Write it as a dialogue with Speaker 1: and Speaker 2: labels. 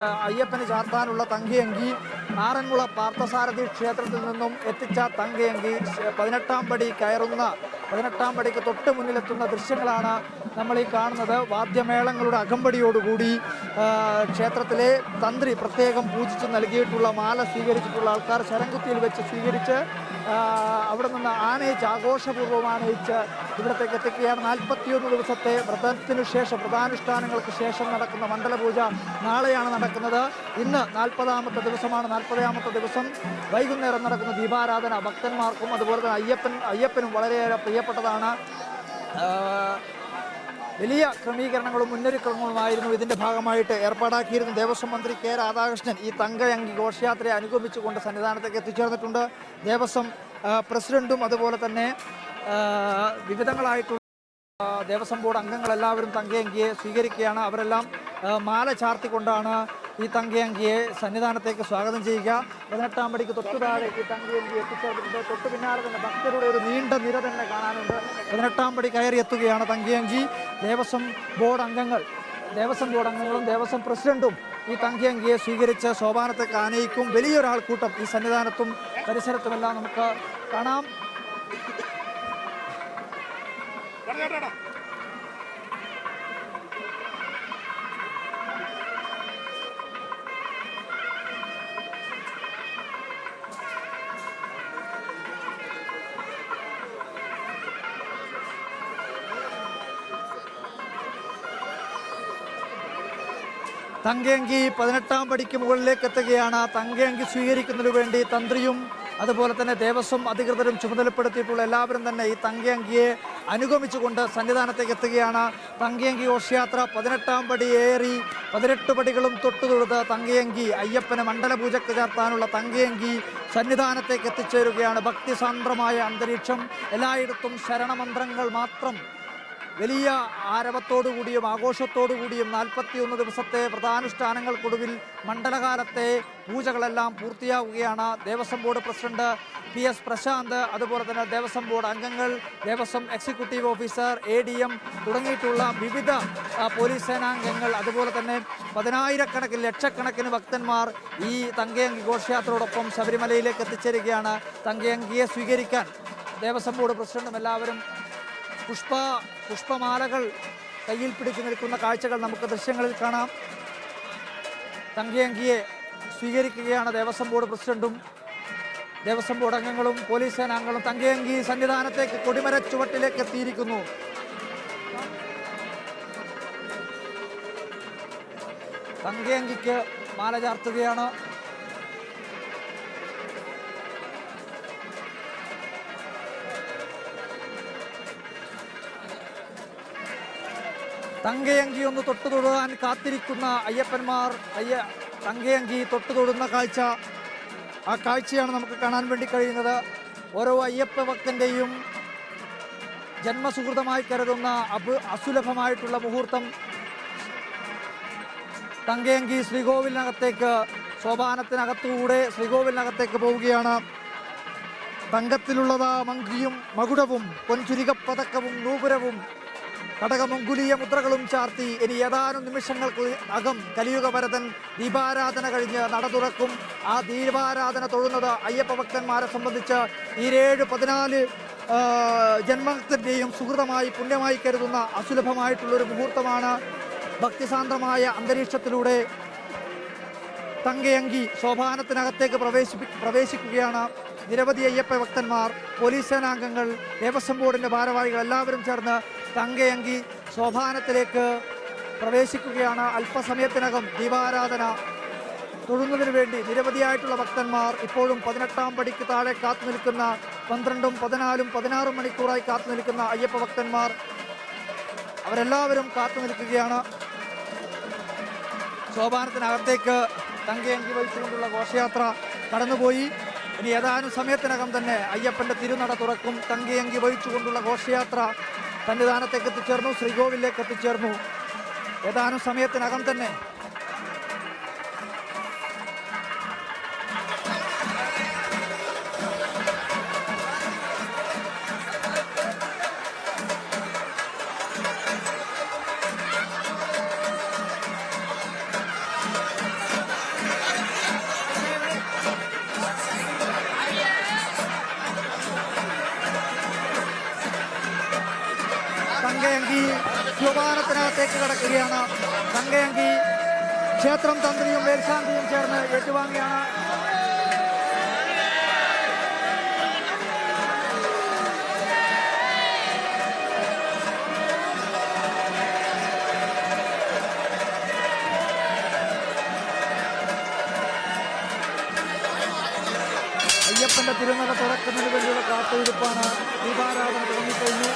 Speaker 1: അയ്യപ്പന് ചാർത്താനുള്ള തങ്കയങ്കി ആറന്മുള പാർത്ഥസാരഥി ക്ഷേത്രത്തിൽ നിന്നും എത്തിച്ച തങ്കയങ്കി പതിനെട്ടാം പടി കയറുന്ന പതിനെട്ടാം പടിക്ക് തൊട്ട് മുന്നിലെത്തുന്ന ദൃശ്യങ്ങളാണ് നമ്മൾ ഈ കാണുന്നത്. വാദ്യമേളങ്ങളുടെ അകമ്പടിയോടുകൂടി ക്ഷേത്രത്തിലെ തന്ത്രി പ്രത്യേകം പൂജിച്ച് നൽകിയിട്ടുള്ള മാല സ്വീകരിച്ചിട്ടുള്ള ആൾക്കാർ ശരംകുത്തിയിൽ വെച്ച് സ്വീകരിച്ച് അവിടെ നിന്ന് ആനയിച്ച് ആഘോഷപൂർവം ആനയിച്ച് ഇവിടത്തേക്ക് എത്തിക്കുകയാണ്. നാൽപ്പത്തിയൊന്ന് ദിവസത്തെ വ്രതത്തിനു ശേഷം വ്രതാനുഷ്ഠാനങ്ങൾക്ക് ശേഷം നടക്കുന്ന മണ്ഡലപൂജ നാളെയാണ് നടക്കുന്നത്. ഇന്ന് നാൽപ്പതാമത്തെ ദിവസമാണ്. നാൽപ്പതാമത്തെ ദിവസം വൈകുന്നേരം നടക്കുന്ന ദീപാരാധന ഭക്തന്മാർക്കും അതുപോലെ തന്നെ അയ്യപ്പൻ അയ്യപ്പനും വളരെയേറെ പ്രിയപ്പെട്ടതാണ് ആ, വലിയ ക്രമീകരണങ്ങളും മുന്നൊരുക്കങ്ങളുമായിരുന്നു ഇതിന്റെ ഭാഗമായിട്ട് ഏർപ്പാടാക്കിയിരുന്ന ദേവസ്വം മന്ത്രി കെ രാധാകൃഷ്ണൻ ഈ തങ്കയങ്കി ഘോഷയാത്രയെ അനുഗമിച്ചുകൊണ്ട് സന്നിധാനത്തേക്ക് എത്തിച്ചേർന്നിട്ടുണ്ട്. ദേവസ്വം പ്രസിഡന്റും അതുപോലെ തന്നെ വിവിധങ്ങളായിട്ടുള്ള ദേവസ്വം ബോർഡ് അംഗങ്ങളെല്ലാവരും തങ്കയങ്കിയെ സ്വീകരിക്കുകയാണ്. അവരെല്ലാം മാല ചാർത്തിക്കൊണ്ടാണ് ഈ തങ്കയങ്കിയെ സന്നിധാനത്തേക്ക് സ്വാഗതം ചെയ്യുക. പതിനെട്ടാം പടിക്ക് തൊട്ടു താഴെ ഈ തങ്കയങ്കി എത്തിച്ചേർന്നിട്ടുണ്ട്. തൊട്ടു പിന്നാലെ തന്നെ ഭക്തരുടെ ഒരു നീണ്ട നിര തന്നെ കാണാനുണ്ട്. പതിനെട്ടാം പടി കയറി എത്തുകയാണ് തങ്കയങ്കി. ദേവസ്വം ബോർഡ് അംഗങ്ങൾ ദേവസ്വം ബോർഡ് അംഗങ്ങളും ദേവസ്വം പ്രസിഡന്റും ഈ തങ്കയങ്കിയെ സ്വീകരിച്ച് സോപാനത്തേക്ക് ആനയിക്കും. വലിയൊരാൾക്കൂട്ടം ഈ സന്നിധാനത്തും പരിസരത്തുമെല്ലാം നമുക്ക് കാണാം. തങ്കയങ്കി പതിനെട്ടാം പടിക്ക് മുകളിലേക്ക് എത്തുകയാണ്. തങ്കയങ്കി സ്വീകരിക്കുന്നതിനു വേണ്ടി തന്ത്രിയും അതുപോലെ തന്നെ ദേവസ്വം അധികൃതരും ചുമതലപ്പെടുത്തിയിട്ടുള്ള എല്ലാവരും തന്നെ ഈ തങ്കയങ്കിയെ അനുഗമിച്ചുകൊണ്ട് സന്നിധാനത്തേക്ക് എത്തുകയാണ്. തങ്കയങ്കി ഘോഷയാത്ര പതിനെട്ടാം പടി ഏറി പതിനെട്ട് പടികളും തൊട്ടുതൊഴുത് തങ്കയങ്കി അയ്യപ്പന് മണ്ഡലപൂജക്ക് ചേർത്താനുള്ള തങ്കയങ്കി സന്നിധാനത്തേക്ക് എത്തിച്ചേരുകയാണ്. ഭക്തിസാന്ദ്രമായ അന്തരീക്ഷം. എല്ലായിടത്തും ശരണമന്ത്രങ്ങൾ മാത്രം വലിയ ആരവത്തോടുകൂടിയും ആഘോഷത്തോടുകൂടിയും നാൽപ്പത്തിയൊന്ന് ദിവസത്തെ വ്രതാനുഷ്ഠാനങ്ങൾക്കൊടുവിൽ മണ്ഡലകാലത്തെ പൂജകളെല്ലാം പൂർത്തിയാവുകയാണ്. Devaswom board president P S Prashant അതുപോലെ തന്നെ ദേവസ്വം ബോർഡ് അംഗങ്ങൾ Devaswom executive officer A D M തുടങ്ങിയിട്ടുള്ള വിവിധ പോലീസ് സേനാംഗങ്ങൾ അതുപോലെ തന്നെ പതിനായിരക്കണക്കിന് ലക്ഷക്കണക്കിന് ഭക്തന്മാർ ഈ തങ്കയങ്കി ഘോഷയാത്രയോടൊപ്പം ശബരിമലയിലേക്ക് എത്തിച്ചേരുകയാണ്. തങ്കയങ്കിയെ സ്വീകരിക്കാൻ ദേവസ്വം ബോർഡ് പ്രസിഡന്റും എല്ലാവരും പുഷ്പ പുഷ്പമാലകൾ കയ്യിൽ പിടിച്ചു നിൽക്കുന്ന കാഴ്ചകൾ നമുക്ക് ദൃശ്യങ്ങളിൽ കാണാം. തങ്കയങ്കിയെ സ്വീകരിക്കുകയാണ് ദേവസ്വം ബോർഡ് പ്രസിഡന്റും ദേവസ്വം ബോർഡ് അംഗങ്ങളും പോലീസ് സേനാംഗങ്ങളും. തങ്കയങ്കി സന്നിധാനത്തേക്ക് കൊടിമര ചുവട്ടിലേക്ക് എത്തിയിരിക്കുന്നു. തങ്കയങ്കിക്ക് മാല ചാർത്തുകയാണ്. തങ്കയങ്കി ഒന്ന് തൊട്ടു തൊടുവാൻ കാത്തിരിക്കുന്ന അയ്യപ്പന്മാർ അയ്യ തങ്കയങ്കി തൊട്ടു തൊടുന്ന കാഴ്ച. ആ കാഴ്ചയാണ് നമുക്ക് കാണാൻ വേണ്ടി കഴിയുന്നത്. ഓരോ അയ്യപ്പ ഭക്തന്റെയും ജന്മസുഹൃതമായി കരുതുന്ന അബ് അസുലഭമായിട്ടുള്ള മുഹൂർത്തം. തങ്കയങ്കി ശ്രീകോവിലിനകത്തേക്ക് സോപാനത്തിനകത്തുകൂടെ ശ്രീകോവിലിനകത്തേക്ക് പോവുകയാണ്. തങ്കത്തിലുള്ളതാ മങ്കിയും മകുടവും പൊൻചുരികപ്പതക്കവും നൂപുരവും കടകമങ്കുലീയ മുദ്രകളും ചാർത്തി ഇനി ഏതാനും നിമിഷങ്ങൾക്ക് അകം കലിയുഗ ഭരതൻ ദീപാരാധന കഴിഞ്ഞ് നട തുറക്കും. ആ ദീപാരാധന തൊഴുന്നത് അയ്യപ്പ ഭക്തന്മാരെ സംബന്ധിച്ച് ഏഴ് പതിനാല് ജന്മത്തിന്റെയും സുഹൃതമായി പുണ്യമായി കരുതുന്ന അസുലഭമായിട്ടുള്ളൊരു മുഹൂർത്തമാണ് ഭക്തിസാന്ദ്രമായ അന്തരീക്ഷത്തിലൂടെ തങ്കയങ്കി ശോഭാനത്തിനകത്തേക്ക് പ്രവേശിപ്പി പ്രവേശിക്കുകയാണ്. നിരവധി അയ്യപ്പ ഭക്തന്മാർ പോലീസ് സേനാംഗങ്ങൾ ദേവസ്വം ബോർഡിന്റെ ഭാരവാഹികൾ എല്ലാവരും ചേർന്ന് തങ്കയങ്കി സോപാനത്തിലേക്ക് പ്രവേശിക്കുകയാണ്. അല്പസമയത്തിനകം ദീപാരാധന തൊഴുന്നതിനു വേണ്ടി നിരവധിയായിട്ടുള്ള ഭക്തന്മാർ ഇപ്പോഴും പതിനെട്ടാം പടിക്ക് താഴെ കാത്തു നിൽക്കുന്ന പന്ത്രണ്ടും പതിനാലും പതിനാറും മണിക്കൂറായി കാത്തു നിൽക്കുന്ന അയ്യപ്പ ഭക്തന്മാർ അവരെല്ലാവരും കാത്തു നിൽക്കുകയാണ്. സോപാനത്തിനകത്തേക്ക് തങ്കയങ്കി വഹിച്ചുകൊണ്ടുള്ള ഘോഷയാത്ര കടന്നുപോയി. ഇനി ഏതാനും സമയത്തിനകം തന്നെ അയ്യപ്പന്റെ തിരുനട തുറക്കും. തങ്കിയങ്കി വഹിച്ചുകൊണ്ടുള്ള ഘോഷയാത്ര സന്നിധാനത്തേക്ക് എത്തിച്ചേർന്നു ശ്രീകോവിലേക്ക് എത്തിച്ചേർന്നു. ഏതാനും സമയത്തിനകം തന്നെ ശിവപാനത്തിനകത്തേക്ക് കടക്കുകയാണ് തങ്കയങ്കി ക്ഷേത്രം തന്ത്രിയും മേൽശാന്തിയും ചേർന്ന് ഏറ്റുവാങ്ങിയാണ് അയ്യപ്പന്റെ തിരുനട തുറക്കുന്നതിന് വേണ്ടിയുള്ള കാത്തിരിപ്പാണ് ദീപാരാധന തുടങ്ങിക്കഴിഞ്ഞു.